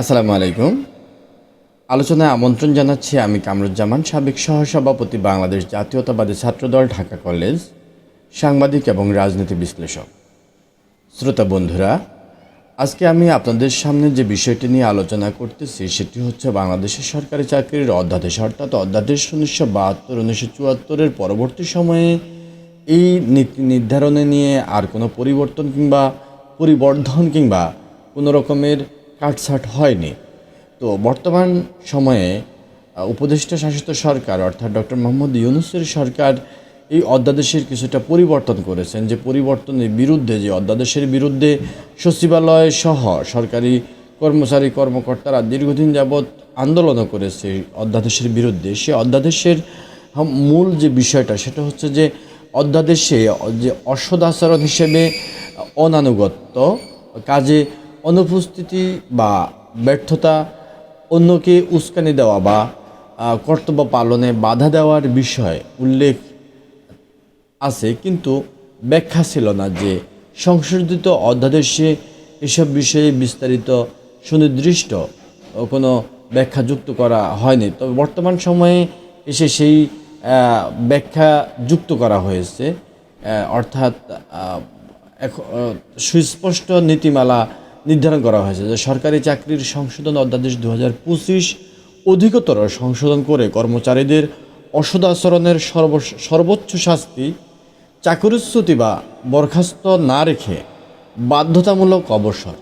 আসসালামু আলাইকুম। আলোচনায় আমন্ত্রণ জানাচ্ছি আমি কামরুজ্জামান সাবেক সহসভাপতি বাংলাদেশ জাতীয়তাবাদী ছাত্রদল ঢাকা কলেজ, সাংবাদিক এবং রাজনীতি বিশ্লেষক। শ্রোতা বন্ধুরা, আজকে আমি আপনাদের সামনে যে বিষয়টি নিয়ে আলোচনা করতেছি, সেটি হচ্ছে বাংলাদেশের সরকারি চাকরির অধ্যাদেশ, অর্থাৎ অধ্যাদেশ উনিশশো বাহাত্তর, উনিশশো চুয়াত্তরের পরবর্তী সময়ে এই নীতি নির্ধারণে নিয়ে আর কোনো পরিবর্তন কিংবা পরিবর্ধন কিংবা কোনো রকমের কাটছাট হয়নি। তো বর্তমান সময়ে উপদেষ্টা শাসিত সরকার, অর্থাৎ ডক্টর মোহাম্মদ ইউনুসের সরকার এই অধ্যাদেশের কিছুটা পরিবর্তন করেছেন। যে পরিবর্তনের বিরুদ্ধে, যে অধ্যাদেশের বিরুদ্ধে সচিবালয় সহ সরকারি কর্মচারী, কর্মকর্তারা দীর্ঘদিন যাবৎ আন্দোলনও করেছে অধ্যাদেশের বিরুদ্ধে। সে অধ্যাদেশের মূল যে বিষয়টা, সেটা হচ্ছে যে অধ্যাদেশে যে অসদ আচরণ হিসেবে অনানুগত্য, কাজে অনুপস্থিতি বা ব্যর্থতা অন্যকে উস্কানি দেওয়া বা কর্তব্য পালনে বাধা দেওয়ার বিষয় উল্লেখ আছে, কিন্তু ব্যাখ্যা ছিল না যে সংশোধিত অধ্যাদেশে এসব বিষয়ে বিস্তারিত সুনির্দিষ্ট কোনো ব্যাখ্যা যুক্ত করা হয়নি। তবে বর্তমান সময়ে এসে সেই ব্যাখ্যা যুক্ত করা হয়েছে অর্থাৎ সুস্পষ্ট নীতিমালা নির্ধারণ করা হয়েছে যে সরকারি চাকরির সংশোধন অধ্যাদেশ দু হাজার পঁচিশ অধিকতর সংশোধন করে কর্মচারীদের অসদাচরণের সর্ব সর্বোচ্চ শাস্তি, চাকরিচ্যুতি বা বরখাস্ত না রেখে বাধ্যতামূলক অবসর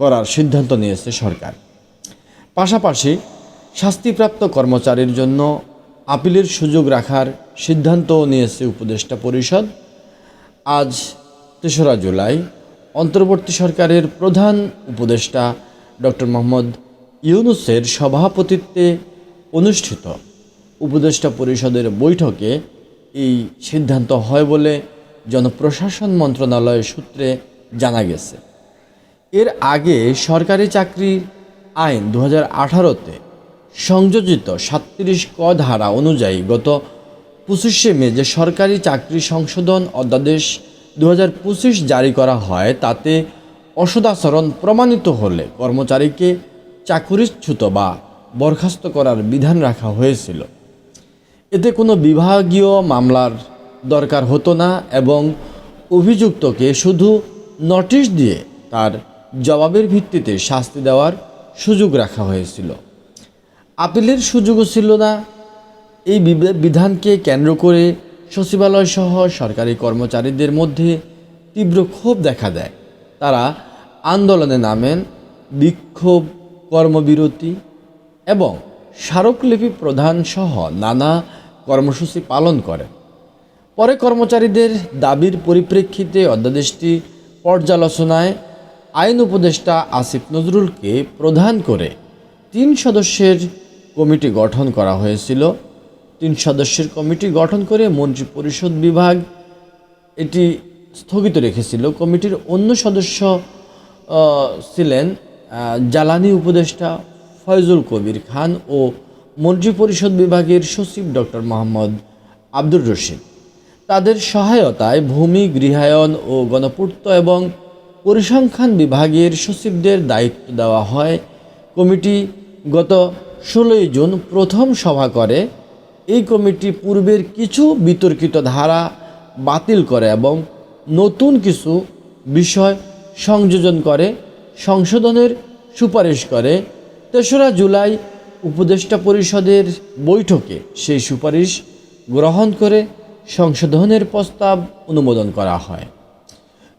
করার সিদ্ধান্ত নিয়েছে সরকার। পাশাপাশি শাস্তিপ্রাপ্ত কর্মচারীর জন্য আপিলের সুযোগ রাখার সিদ্ধান্তও নিয়েছে উপদেষ্টা পরিষদ। আজ তেসরা জুলাই অন্তর্বর্তী সরকারের প্রধান উপদেষ্টা ডক্টর মোহাম্মদ ইউনুসের সভাপতিত্বে অনুষ্ঠিত উপদেষ্টা পরিষদের বৈঠকে এই সিদ্ধান্ত হয় বলে জনপ্রশাসন মন্ত্রণালয় সূত্রে জানা গেছে। এর আগে সরকারি চাকরি আইন দু হাজার আঠারোতে সংযোজিত সাতত্রিশ ক ধারা অনুযায়ী গত পঁচিশে মে যে সরকারি চাকরি সংশোধন অধ্যাদেশ দু হাজার পঁচিশ জারি করা হয়, তাতে অসদাচরণ প্রমাণিত হলে কর্মচারীকে চাকুরিচ্যুত বা বরখাস্ত করার বিধান রাখা হয়েছিল। এতে কোনো বিভাগীয় মামলার দরকার হতো না এবং অভিযুক্তকে শুধু নোটিশ দিয়ে তার জবাবের ভিত্তিতে শাস্তি দেওয়ার সুযোগ রাখা হয়েছিল। আপিলের সুযোগও ছিল না। এই বিধানকে কেন্দ্র করে সচিবালয় সহ সরকারি কর্মচারীদের মধ্যে তীব্র ক্ষোভ দেখা দেয়। তারা আন্দোলনে নামেন, বিক্ষোভ, কর্মবিরতি এবং স্মারকলিপি প্রদান সহ নানা কর্মসূচি পালন করে পরে কর্মচারীদের দাবির পরিপ্রেক্ষিতে অধ্যাদেশটি পর্যালোচনায় আইন উপদেষ্টা আসিফ নজরুলকে প্রধান করে তিন সদস্যের কমিটি গঠন করা হয়েছিল। তিন সদস্যের কমিটি গঠন করে মন্ত্রী পরিষদ বিভাগ এটি স্থগিত রেখেছিল। কমিটির অন্য সদস্য ছিলেন জ্বালানি উপদেষ্টা ফয়জুল কবির খান ও মন্ত্রিপরিষদ বিভাগের সচিব ডক্টর মোহাম্মদ আব্দুর রশিদ। তাদের সহায়তায় ভূমি, গৃহায়ন ও গণপূর্ত এবং পরিসংখ্যান বিভাগের সচিবদের দায়িত্ব দেওয়া হয়। কমিটি গত ষোলোই জুন প্রথম সভা করে। এই কমিটি পূর্বের কিছু বিতর্কিত ধারা বাতিল করে এবং নতুন কিছু বিষয় সংযোজন করে, সংশোধনের সুপারিশ করে। তেসরা জুলাই উপদেষ্টা পরিষদের বৈঠকে সেই সুপারিশ গ্রহণ করে সংশোধনের প্রস্তাব অনুমোদন করা হয়।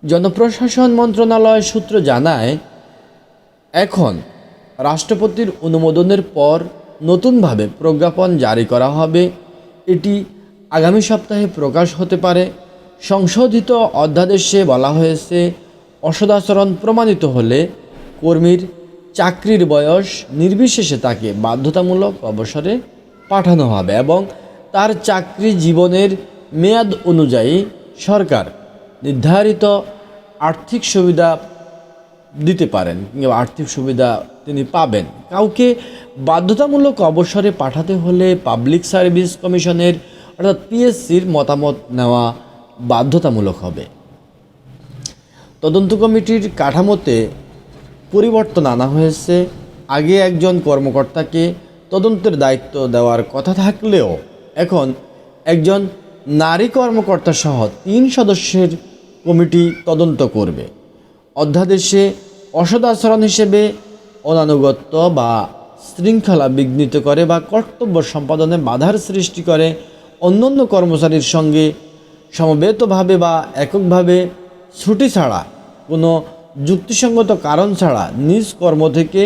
জনপ্রশাসন মন্ত্রণালয় সূত্র জানায়, এখন রাষ্ট্রপতির অনুমোদনের পর নতুনভাবে প্রজ্ঞাপন জারি করা হবে। এটি আগামী সপ্তাহে প্রকাশ হতে পারে। সংশোধিত অধ্যাদেশে বলা হয়েছে, অসদাচরণ প্রমাণিত হলে কর্মীর চাকরির বয়স নির্বিশেষে তাকে বাধ্যতামূলক অবসরে পাঠানো হবে এবং তার চাকরি জীবনের মেয়াদ অনুযায়ী সরকার নির্ধারিত আর্থিক সুবিধা দিতে পারেন। কিংবা আর্থিক সুবিধা তিনি পাবেন। কাউকে বাধ্যতামূলক অবসরে পাঠাতে হলে পাবলিক সার্ভিস কমিশনের অর্থাৎ পিএসসির মতামত নেওয়া বাধ্যতামূলক হবে। তদন্ত কমিটির কাঠামোতে পরিবর্তন আনা হয়েছে। আগে একজন কর্মকর্তাকে তদন্তের দায়িত্ব দেওয়ার কথা থাকলেও এখন একজন নারী কর্মকর্তা সহ তিন সদস্যের কমিটি তদন্ত করবে। অধ্যাদেশে অসদাচরণ হিসেবে অনানুগত্য বা শৃঙ্খলা বিঘ্নিত করে বা কর্তব্য সম্পাদনে বাধার সৃষ্টি করে অন্যান্য কর্মচারীর সঙ্গে সমবেতভাবে বা এককভাবে ছুটি ছাড়া, কোনো যুক্তিসঙ্গত কারণ ছাড়া নিজ কর্ম থেকে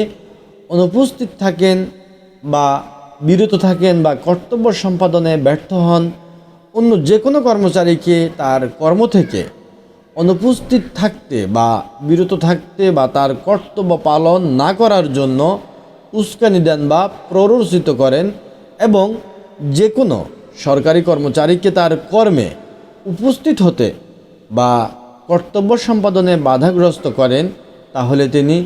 অনুপস্থিত থাকেন বা বিরত থাকেন বা কর্তব্য সম্পাদনে ব্যর্থ হন, অন্য যে কোনো কর্মচারীকে তার কর্ম থেকে অনুপস্থিত থাকতে বা বিরত থাকতে বা তার কর্তব্য পালন না করার জন্য উস্কানি দেন বা প্ররোচিত করেন এবং যে কোনো সরকারি কর্মচারীকে তার কর্মে উপস্থিত হতে বা কর্তব্য সম্পাদনে বাধাগ্রস্ত করেন, তাহলে তিনি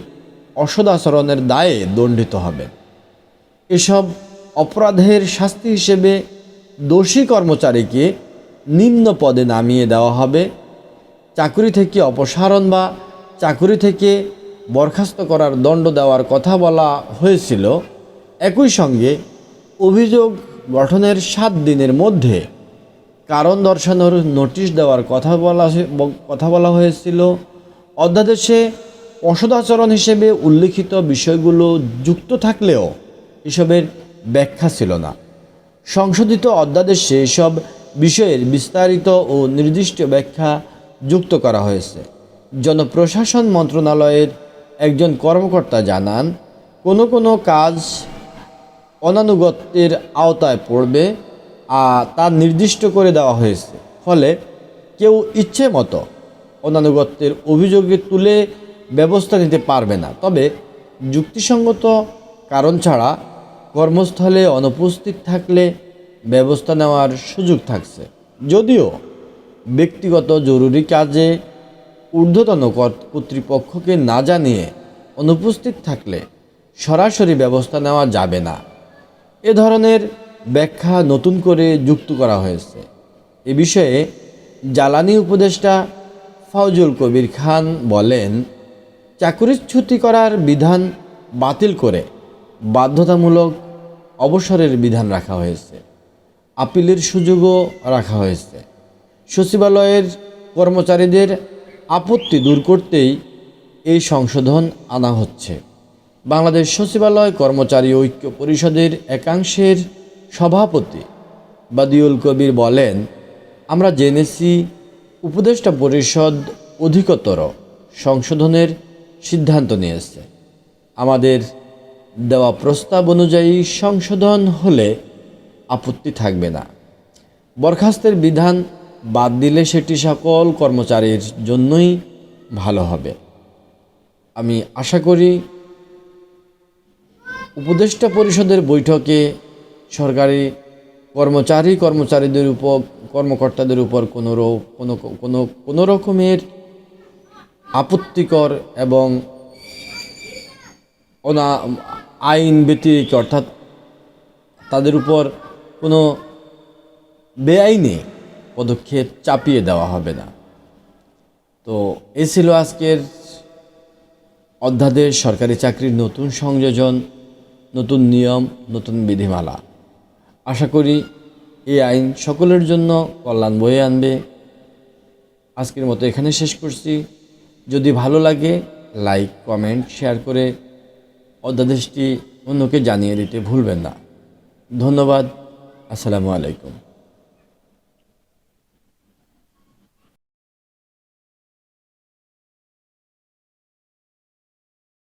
অসদাচরণের দায়ে দণ্ডিত হবেন। এসব অপরাধের শাস্তি হিসেবে দোষী কর্মচারীকে নিম্ন পদে নামিয়ে দেওয়া হবে। চাকুরি থেকে অপসারণ বা চাকুরি থেকে বরখাস্ত করার দণ্ড দেওয়ার কথা বলা হয়েছিল। একই সঙ্গে অভিযোগ গঠনের সাত দিনের মধ্যে কারণ দর্শানোর নোটিশ দেওয়ার কথা বলা কথা বলা হয়েছিল। অধ্যাদেশে অসদাচরণ হিসেবে উল্লিখিত বিষয়গুলো যুক্ত থাকলেও এসবের ব্যাখ্যা ছিল না। সংশোধিত অধ্যাদেশে এসব বিষয়ের বিস্তারিত ও নির্দিষ্ট ব্যাখ্যা যুক্ত করা হয়েছে। জনপ্রশাসন মন্ত্রণালয়ের একজন কর্মকর্তা জানান, কোনো কোনো কাজ অনানুগত্যের আওতায় পড়বে আর তা নির্দিষ্ট করে দেওয়া হয়েছে। ফলে কেউ ইচ্ছে মতো অনানুগত্যের অভিযোগে তুলে ব্যবস্থা নিতে পারবে না। তবে যুক্তিসঙ্গত কারণ ছাড়া কর্মস্থলে অনুপস্থিত থাকলে ব্যবস্থা নেওয়ার সুযোগ থাকছে। যদিও ব্যক্তিগত জরুরি কাজে ঊর্ধ্বতন কর- কর্তৃপক্ষকে না জানিয়ে অনুপস্থিত থাকলে সরাসরি ব্যবস্থা নেওয়া যাবে না। এ ধরনের ব্যাখ্যা নতুন করে যুক্ত করা হয়েছে। এ বিষয়ে জ্বালানি উপদেষ্টা ফাউজুল কবির খান বলেন চাকুরিচ্যুতি করার বিধান বাতিল করে বাধ্যতামূলক অবসরের বিধান রাখা হয়েছে। আপিলের সুযোগও রাখা হয়েছে। সচিবালয়ের কর্মচারীদের আপত্তি দূর করতেই এই সংশোধন আনা হচ্ছে। বাংলাদেশ সচিবালয় কর্মচারী ঐক্য পরিষদের একাংশের সভাপতি বাদিউল কবির বলেন, আমরা জেনেছি উপদেষ্টা পরিষদ অধিকতর সংশোধনের সিদ্ধান্ত নিয়েছে। আমাদের দেওয়া প্রস্তাব অনুযায়ী সংশোধন হলে আপত্তি থাকবে না। বরখাস্তের বিধান বাদ দিলে সেটি সকল কর্মচারীর জন্যই ভালো হবে। আমি আশা করি উপদেষ্টা পরিষদের বৈঠকে সরকারি কর্মচারী কর্মচারীদের উপর, কর্মকর্তাদের উপর কোনো কোনো কোনো কোনো রকমের আপত্তিকর এবং অনা, আইন ব্যতিরিক অর্থাৎ তাদের উপর কোনো বেআইনি পদক্ষেপ চাপিয়ে দেওয়া হবে না। তো এ ছিল আজকের অধ্যাদেশ, সরকারি চাকরির নতুন সংযোজন, নতুন নিয়ম, নতুন বিধিমালা। আশা করি এই আইন সকলের জন্য কল্যাণ বয়ে আনবে। আজকের মতো এখানে শেষ করছি। যদি ভালো লাগে, লাইক, কমেন্ট, শেয়ার করে অধ্যাদেশটি অন্যকে জানিয়ে দিতে ভুলবেন না। ধন্যবাদ। আসসালামু আলাইকুম।